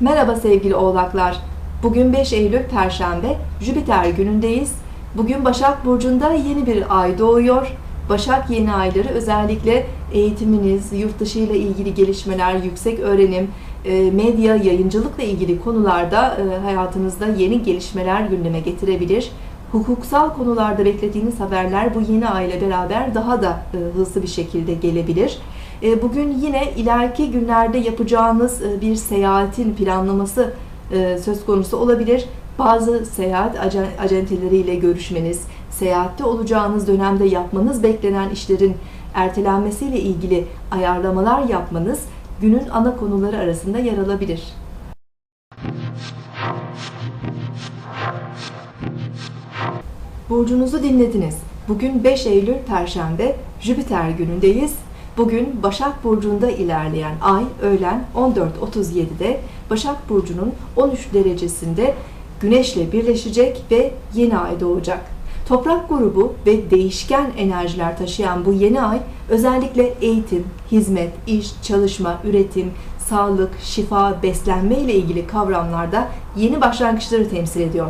Merhaba sevgili oğlaklar. Bugün 5 Eylül Perşembe, Jüpiter günündeyiz. Bugün Başak Burcu'nda yeni bir ay doğuyor. Başak yeni ayları özellikle eğitiminiz, yurt dışı ile ilgili gelişmeler, yüksek öğrenim, e, medya, yayıncılıkla ilgili konularda e, hayatınızda yeni gelişmeler gündeme getirebilir. Hukuksal konularda beklediğiniz haberler bu yeni ay beraber daha da e, hızlı bir şekilde gelebilir. Bugün yine ileriki günlerde yapacağınız bir seyahatin planlaması söz konusu olabilir. Bazı seyahat ace- acenteleriyle görüşmeniz, seyahatte olacağınız dönemde yapmanız beklenen işlerin ertelenmesiyle ilgili ayarlamalar yapmanız günün ana konuları arasında yer alabilir. Burcunuzu dinlediniz. Bugün 5 Eylül Perşembe, Jüpiter günündeyiz. Bugün Başak Burcu'nda ilerleyen ay öğlen 14.37'de Başak Burcu'nun 13 derecesinde Güneş'le birleşecek ve yeni ay doğacak. Toprak grubu ve değişken enerjiler taşıyan bu yeni ay özellikle eğitim, hizmet, iş, çalışma, üretim, sağlık, şifa, beslenme ile ilgili kavramlarda yeni başlangıçları temsil ediyor.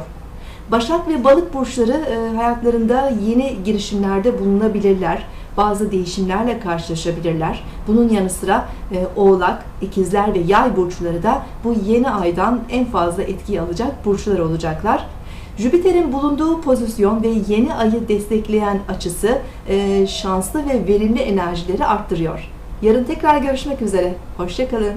Başak ve balık burçları e, hayatlarında yeni girişimlerde bulunabilirler. Bazı değişimlerle karşılaşabilirler. Bunun yanı sıra e, Oğlak, İkizler ve Yay burçları da bu yeni aydan en fazla etki alacak burçlar olacaklar. Jüpiter'in bulunduğu pozisyon ve yeni ayı destekleyen açısı e, şanslı ve verimli enerjileri arttırıyor. Yarın tekrar görüşmek üzere. Hoşçakalın.